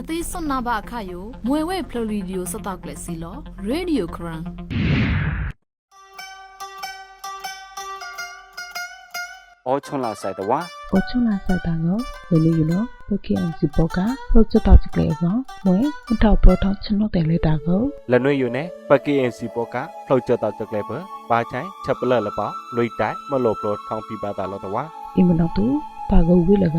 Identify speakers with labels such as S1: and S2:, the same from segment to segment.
S1: နသိစွန်နာဘအခါယိုမွေဝဲဖလိုရီဒီယိုစတောက်ကလစီလောရေဒီယိုခရန်
S2: အောချွန်လာဆိုင်တဝါ
S3: အောချွန်လာဆိုင်တာကိုလေလေရောပကီအန်စီဘောကပချတောက်ချကလေးကမွေအထောက်ပေါ်ထောက်ချနော့တယ်
S2: လေတာကိုလနွေယူနေပကီအန်စီဘောကဖလောက်ချတောက်ချကလေးပဘာချိုင်ချက်ပလလပလွိတိုင်မလို့ပလို့ထောင်းပြပါတာလို့တဝါ
S3: အင်မနောတူပါကိုဝိလက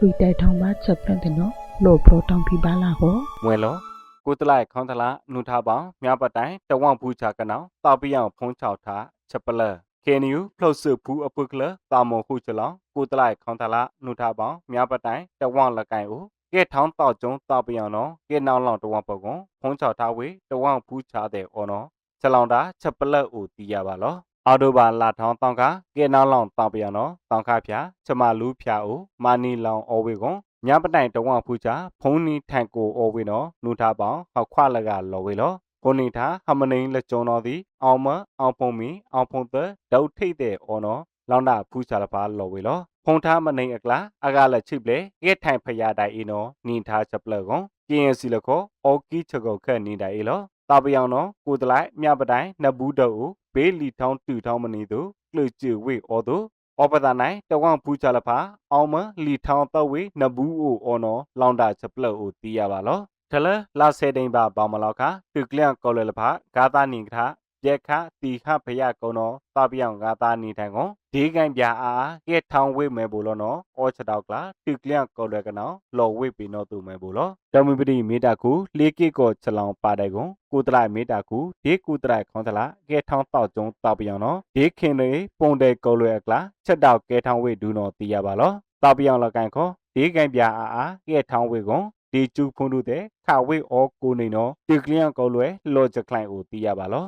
S3: လွိတိုင်ထောင်းမချက်ပြန့်တယ်နော် လော့ဖရိုတောင်ဖီပါလာဟော
S2: မွေလောကုတလိုက်ခေါန်တလာနုထားပေါင်းမြပတိုင်တဝန့်ဘူးချာကနောင်တောက်ပြအောင်ဖုံးချောက်ထားချက်ပလက်ကေနီယူဖလုတ်ဆဘူးအပုကလတာမောခုချလောင်ကုတလိုက်ခေါန်တလာနုထားပေါင်းမြပတိုင်တဝန့်လကိုင်ဦးကဲထောင်းတောက်ကျုံတောက်ပြအောင်နော်ကဲနောင်လောင်တဝန့်ပကုံဖုံးချောက်ထားဝေတဝန့်ဘူးချာတဲ့အော်နော်ချက်လောင်တာချက်ပလက်ဦးတီးရပါလောအော်တိုဘာလာထောင်းတောင်းကကေနောင်းလောင်တောင်းပြရနော်တောင်းခဖျားချမလူဖျားအိုမာနီလောင်အော်ဝေကွန် ညပတိုင်တဝဖူးချဖုံးနီထန်ကိုအော်ဝေနော်နူထားပေါင်းဟောက်ခွလကလော်ဝေလောကိုနီထားဟမနိန်လက်ကျုံတော်သည်အောင်မအောင်ဖုံမီအောင်ဖုံသက်ဒုတ်ထိတ်တဲ့အော်နော်လောင်တာဖူးချလာပါလော်ဝေလောဖုံထားမနိန်အကလာအကလက်ချိပလေကဲထိုင်ဖရာတိုင်အင်းနော်နီထားချက်ပလကွန်ကျင်းစီလခေါအော်ကီချက်ကောခက်နေတိုင်အေလောတာပယောင်နော်ကိုတလိုက်မြပတိုင်နဘူးတော့ဦးဘေးလီထောင်းတူထောင်းမနေသူလှကျဝေအော်သူ ဩပဒနိုင်တဝန့်ဖူးချလဖာအောင်မလီထောင်းတော့ဝေနဘူးအိုအော်နော်လောင်တာချက်ပလော့အိုတီးရပါလောထလလာဆဲတိန်ပါဘောင်မလောက်ခတူကလျန်ကောလလဖာဂါတာနင်ခါ ပြက်ခတီခဖရကုံနော်တာပယောင်ဂါတာနေထိုင်ကွန်ဒီကန်ပြအားကဲထောင်းဝေမဲဘူးလောနော်အောချတောက်ကလာတူကလျန်ကောလကနော်လော်ဝေပီနော်သူမဲဘူးလောတမပတိမေတာကူလေးကိကိုချလောင်ပါတဲ့ကွန်ကိုတလိုက်မေတာကူဒီကူတလိုက်ခေါင်းတလာကဲထောင်းတောက်ကျုံတောက်ပြောင်နော်ဒီခင်လေပုံတဲ့ကုတ်လွယ်အကလာချက်တောက်ကဲထောင်းဝေဒူးနော်တီးရပါလောတောက်ပြောင်လကန်ခေါဒီကန်ပြအာအာကဲထောင်းဝေကွန်ဒီကျူဖုန်တို့တဲ့ခဝေအောကိုနေနော်ဒီကလျန်ကုတ်လွယ်လော့ချကလိုင်ကိုတီးရပါလော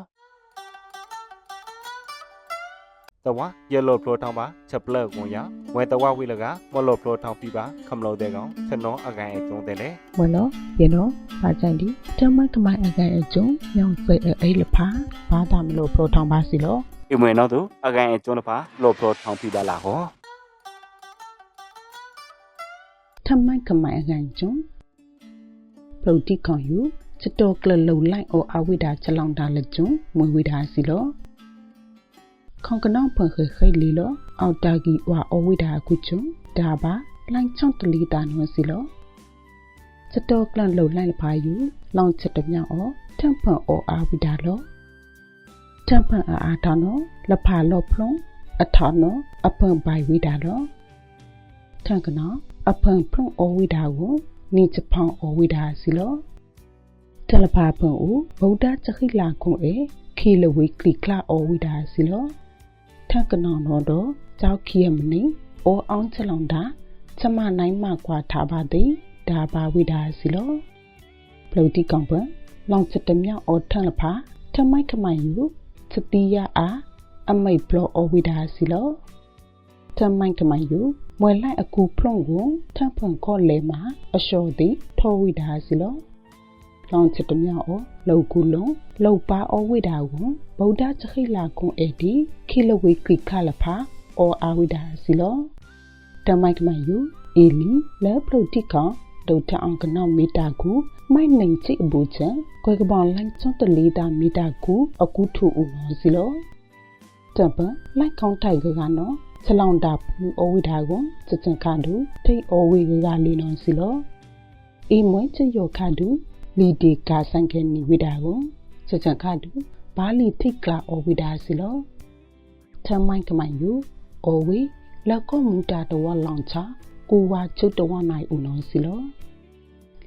S2: တဝယလောဖလိုထောင်ပါချက်ပလက်ကွန်ရဝဲတဝဝိလကမလောဖလိုထောင်ပြပါခမလို့တဲ့ကောင်ချနောအကန်အကျုံးတဲ့လေ
S3: မလောယနောဘာကြိုင်ဒီတမကမအကန်အကျုံးညောင်စိတ်အဲ့လဖာဘာသာမလို့ဖလိုထောင်ပါစီလော
S2: အိမွေနော်သူအကန်အကျုံးတဖာလောဖလိုထောင်ပြပါလာဟော
S3: တမကမအကန်ကျုံးပလုတ်တိကောင်ယူချက်တော်ကလလုံလိုက်အောအဝိဒါချက်လောင်တာလက်ကျုံမွေဝိဒါစီလော ခေါကနောင်ဖန်ခေခေလီလောအောက်တာဂီဝါအဝိဒါကုချုံဒါပါလိုင်းချောင်းတလီတာနောစီလောစတောကလန်လုံလိုက်လဖာယူလောင်ချက်တမြောက်အောထမ်ဖန်အောအာဝိဒါလောထမ်ဖန်အာအာတာနောလဖာလောဖလုံးအထာနောအဖန်ပိုင်ဝိဒါလောထန်ကနောအဖန်ဖလုံးအောဝိဒါကိုနိချဖောင်းအောဝိဒါစီလောတလဖာဖန်ဦးဗုဒ္ဓချခိလာခုံအေခီလဝိကလိကလာအောဝိဒါစီလော ထက်ကနောင်တော့တော့ကြောက်ခီယမနေအိုအောင်ချလောင်တာချမနိုင်မကွာထားပါသည်ဒါပါဝိဒါစီလောပလုတိကောင်ပလောင်ချက်တမြောက်အော်ထန်လဖာထမိုက်ခမိုင်ယူစတိယအားအမိတ်ဘလောအဝိဒါစီလောထမိုက်ခမိုင်ယူမွယ်လိုက်အကူဖလုံကိုထပ်ဖွန်ခေါ်လေမှာအလျှော်သည်ထောဝိဒါစီလော လောင်ချစ်တမြောက်အောလောက်ကူလုံးလောက်ပါအဝိဒါကိုဗုဒ္ဓချခိလာကွန်အေဒီခိလဝေကိခလဖာအောအဝိဒါစီလောတမိုက်ကမယူအီလီလဲပလိုတိကောင်ဒုတ်ထအောင်ကနောမီတာကူမိုက်နိုင်ချိအဘူချံကွယ်ကပောင်လိုင်းချွန်တလီတာမီတာကူအကူထူဦးနော်စီလောတပလိုက်ကောင်းတိုက်ကကနော်ချလောင်တာဖူအဝိဒါကိုစစခါဒူထိတ်အဝေကကလေးနော်စီလောအီမွေချယောခါဒူ လီဒီကာဆန်ကေနီဝိဒါကိုစစခါတူဘာလီထိတ်ကလာအဝိဒါစီလောထမိုင်းကမိုင်ယူအဝေလက်ကောမူတာတဝလောင်ချာကိုဝါချုတ်တဝနိုင်ဦးနော်စီလော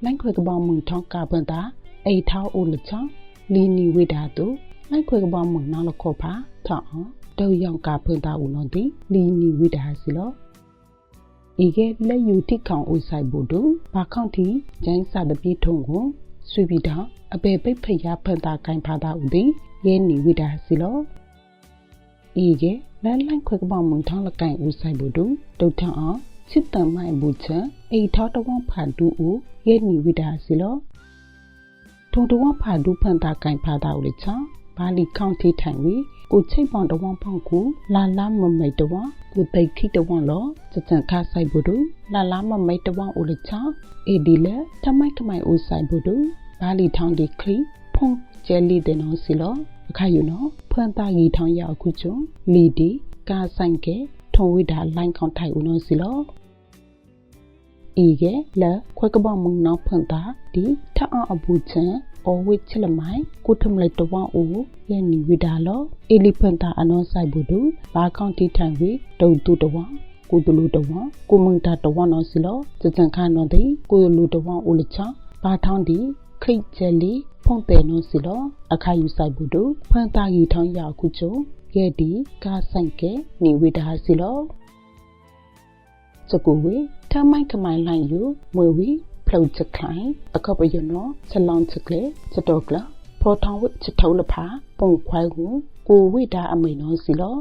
S3: လိုင်းခွေကပောင်မုန်ထောင်းကပန်တာအိထောက်ဦးလချောင်းလီနီဝိဒါတူလိုင်းခွေကပောင်မုန်နောက်လခောပါထောင်းအောင်တောက်ရောင်ကပန်တာဦးနော်ဒီလီနီဝိဒါစီလောဤကလက်ယူတိခေါင်အိုဆိုင်ဘူးတို့ဘာခေါန့်တီကျန်းစာတပိထုံကို ဆွေပြီးတော့အပေပိတ်ဖရဖန်တာကိုင်ဖာတာဦးသည်ရဲနေဝိတာစီလောဤကလန်လိုင်းခွဲကပောင်မွန်ထောင်းလကိုင်ဦးဆိုင်ဘူးတို့တုတ်ထအောင်စစ်တမိုင်ဘူးချံအိထောတဝဖာဒူဦးရဲနေဝိတာစီလောထုံတဝဖာဒူဖန်တာကိုင်ဖာတာဦးလေချဘာလီခေါန့်တီထိုင်ဝီ ကိုချိတ်ပောင်တဝမ်ဖောင်းကူလာလာမမိတ်တဝမ်ကိုတိတ်ခိတဝမ်လောစစံခါဆိုင်ဘူးဒူလာလာမမိတ်တဝမ်အိုလချာအေဒီလေထမိုက်ထမိုင်အိုဆိုင်ဘူးဒူဘာလီထောင်းဒီခလီဖုန်ကျဲလီတဲ့နော်စီလောအခါယူနော်ဖွန်တာကြီးထောင်းရအခုချုံလီဒီကာဆိုင်ကဲထုံဝိဒါလိုင်းခေါန်ထိုင်ဦးနော်စီလောอีเกละควยกบมึงนอพันตาดีทะออบูเชน อဝိချလမိုင်ကိုထမလိုက်တဝအိုရဲ့နီဝိဒါလောအီလီဖန်တာအနောဆိုင်ဘူးဒူဘာကောင်တီထိုင်ဝီဒုံတူတဝကိုတလူတဝကိုမင်တာတဝနော်စီလောစစန်ခါနော်ဒီကိုလူတဝအိုလချဘာထောင်းဒီခရိတ်ချယ်လီဖုန်တဲနော်စီလောအခါယူဆိုင်ဘူးဒူဖန်တာကြီးထောင်းရခုချုံရဲ့ဒီကာဆိုင်ကဲနီဝိဒါစီလောစကူဝေထမိုင်ကမိုင်လိုင်းယူမွေဝီ ဖလုတ်ချက်ခိုင်အခပယနောချက်လောင်းချက်ကလေချက်တော့ကလဖောထောင်းဝစ်ချက်ထောက်လဖာပုံခွိုင်းကိုကိုဝိတာအမိန်နောစီလော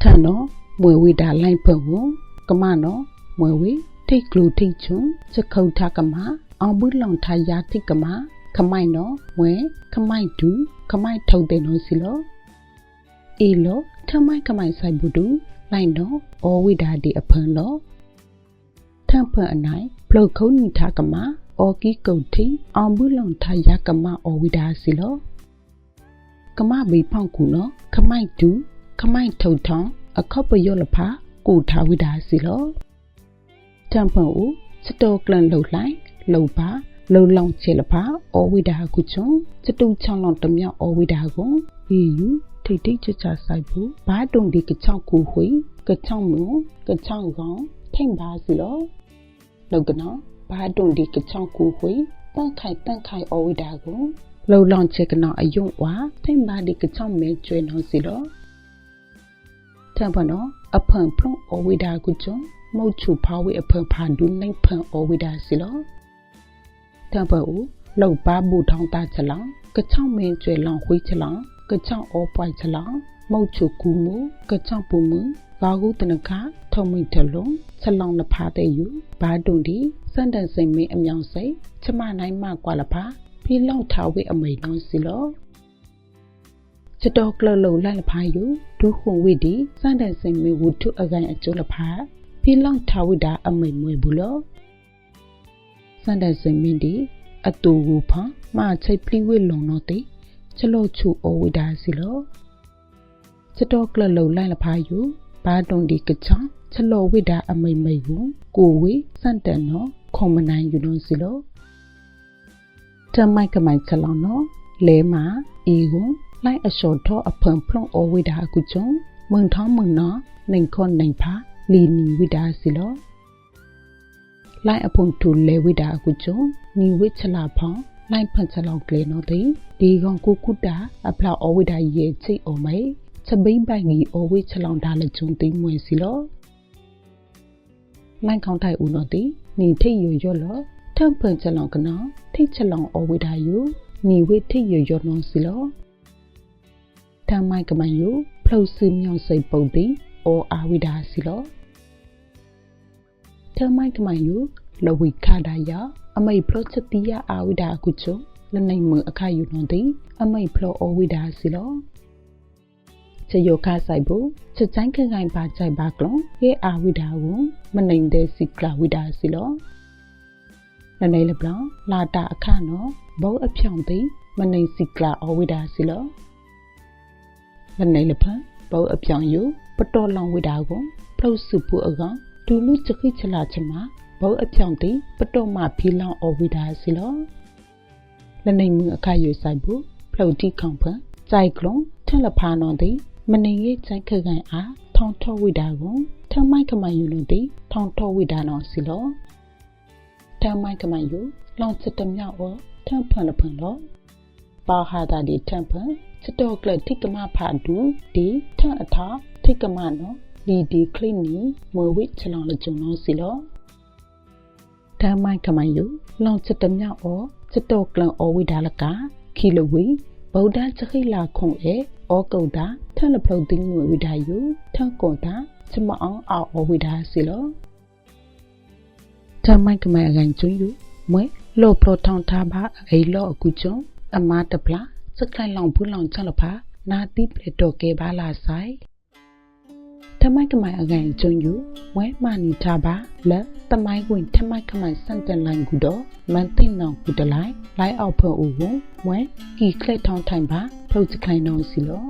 S3: ထန်နောမွေဝိတာလိုင်းဖုံကိုကမနောမွေဝီထိတ်ကလူထိတ်ချွန်းချက်ခုတ်ထကမအောင်ဘူးလောင်ထယာထိတ်ကမခမိုင်နောဝဲခမိုင်ဒူခမိုင်ထုတ်တဲ့နောစီလောအေလောထမိုင်ခမိုင်ဆိုင်ဘူးဒူလိုက်တော့ဩဝိဒါဒီအဖန်လော ထံဖန်အနိုင်ပလုတ်ခုံးနီထားကမဩကီကုတ်တီအောင်ဘူးလုံထားရကမဩဝိဒါစီလောကမဘေဖောက်ကူနော်ခမိုက်တူခမိုက်ထုတ်ထောင်းအခောက်ပယောလဖာကိုထားဝိဒါစီလောတံဖန်ဦးစတောကလန်လှုပ်လိုက်လှုပ်ပါလုံလောင်ချေလဖာဩဝိဒါကုချုံစတူချောင်းလောင်တမြောက်ဩဝိဒါကိုဘီယူထိတ်ထိတ်ချချဆိုင်ဘူးဘာတုံဒီကချောက်ကူဝေကချောက်မူကချောက်ကောင်ထိန်ပါစီလော လောကနောဘာတုံဒီကချောက်ကူဝေတန့်ခိုင်တန့်ခိုင်အဝိဒါကိုလုံလောင်ချေကနောအယုံဝါထိန်ပါဒီကချောက်မဲကျွေးနောစီလောတံပနောအဖန်ဖုံအဝိဒါကုချုံမုတ်ချူဖာဝေအဖန်ဖာဒုနိုင်ဖန်အဝိဒါစီလောတံပအူလောက်ပါဘူထောင်းတာချလောင်ကချောက်မဲကျွေးလောင်ဝေးချလောင်ကချောင်းအောပွိုင်ချလောင် မုတ်ချုကူမူကချောင်းပူမူဘာဂုတနခထုံမိတလုံးချလောင်လဖာတဲ့ယူဘာတုန်ဒီစန်တန်စိန်မင်းအမြောင်စိတ်ချမနိုင်မကွာလဖာပြေလောင်ထားဝေအမိန်လုံးစီလောချတော်ကလလုံလလဖာယူဒုခုံဝိဒီစန်တန်စိန်မင်းဝုထုအကန်အကျိုးလဖာပြေလောင်ထားဝိတာအမိန်မွေဘူးလောစန်တန်စိန်မင်းဒီအတူဝဖာမချိတ်ပလိဝေလုံတော့တဲ့ချလို့ချူအဝိဒါစီလော ချတော့ကလလုံလိုက်လဖာယူဘာတုံဒီကချောင်းချလို့ဝိဒါအမိမ့်မိတ်ဘူးကိုဝေစန့်တန်နော်ခုံမနိုင်ယူလို့စီလောတမိုက်ကမိုင်ချလောင်းနော်လဲမာအီကိုလိုက်အလျှော်တော့အဖန်ဖလုံအဝိဒါကုချုံမွန်ထောင်းမွန်နော်နိုင်ခွန်နိုင်ဖာလီနီဝိဒါစီလောလိုက်အဖုန်ထူလဲဝိဒါကုချုံနီဝိချလာဖောင်းလိုက်ဖန်ချလောက်ကလေးနော်တဲ့ဒီကောင်ကိုကုတာအဖလာအဝိဒါရဲ့ချိတ်အောင်မေ ချပိပိုင်ကြီးအဝိချလောင်ဒါလကျုံသိမွေစီလောလိုက်ခေါင်းထိုက်ဦးနော်တဲ့နေထိတ်ရရလောထံဖန်ချလောင်ကနော်ထိတ်ချလောင်အဝိဒါယူနေဝိထိတ်ရရနော်စီလောတမိုက်ကမန်ယူဖလုတ်စမြောင်စိတ်ပုတ်တိအောအာဝိဒါစီလောတမိုက်ကမန်ယူလဝိခါဒါယာအမိတ်ဖလောချတိယအာဝိဒါကုချုလနိုင်မအခါယူနွန်တိအမိတ်ဖလောအဝိဒါစီလော ချယောခဆိုင်ဘူးချက်ချိုင်းခိုင်ခိုင်ပါကြိုက်ပါကလုံးရဲ့အာဝိဒါကိုမနိုင်တဲ့စီကလာဝိဒါစီလောနနေလပလလာတာအခါနော်ဘောအဖြောင်သိမနိုင်စီကလာအဝိဒါစီလောနနေလဖဘောအဖြောင်ယူပတော်လောင်ဝိဒါကိုဖလုတ်စုပူအကောင်ဒူလူချခိချလာချမဘောအဖြောင်တိပတော်မဖီလောင်အဝိဒါစီလောလနိုင်မှုအခါယူဆိုင်ဘူးဖလုတ်တိခေါင်ဖန်ကြိုက်ကလုံးထက်လဖာနော်တိ မနေရဲ့ကြိုက်ခကန်အားထောင်းထောဝိဒါကိုထမိုက်ကမယူလို့တိထောင်းထောဝိဒါနော်စီလောထမိုက်ကမယူလောင်စစ်တမြောက်အောထံဖန်လဖန်လောပါဟာတာဒီထံဖန်စတော့ကလတိကမဖာဒူဒီထအထာထိကမနော်လီဒီကလီနီမွေဝိချလောင်လကြုံနော်စီလောထမိုက်ကမယူလောင်စစ်တမြောက်အောစတော့ကလန်အောဝိဒါလကခီလဝီဗုဒ္ဓစခိလာခုံအေ ဩကုတ်တာထလဖုတ်တင်းငွေဝိဒါယုထကွန်တာစမအောင်အောဝိဒါစီလောတမိုက်ကမဲအကန်ကျွယူမွဲလောပရထောင်းထားပါအေလောအခုကျုံအမတပလာစစကလိုင်လောင်ဘူးလောင်ချလဖာနာတိပလက်တော့ကဲပါလာဆိုင် ထမိုက်ကမိုင်အကန်ကျွန်းယူဝဲမာနီထားပါလက်တမိုင်းဝင်ထမိုက်ကမိုင်စန်တန်လိုင်းကူတော့မန်တင်နောင်ကူတလိုက်လိုက်အောက်ဖို့ဦးဝဝဲကီကလက်ထောင်းထိုင်ပါဖုတ်စကလိုင်နောစီလော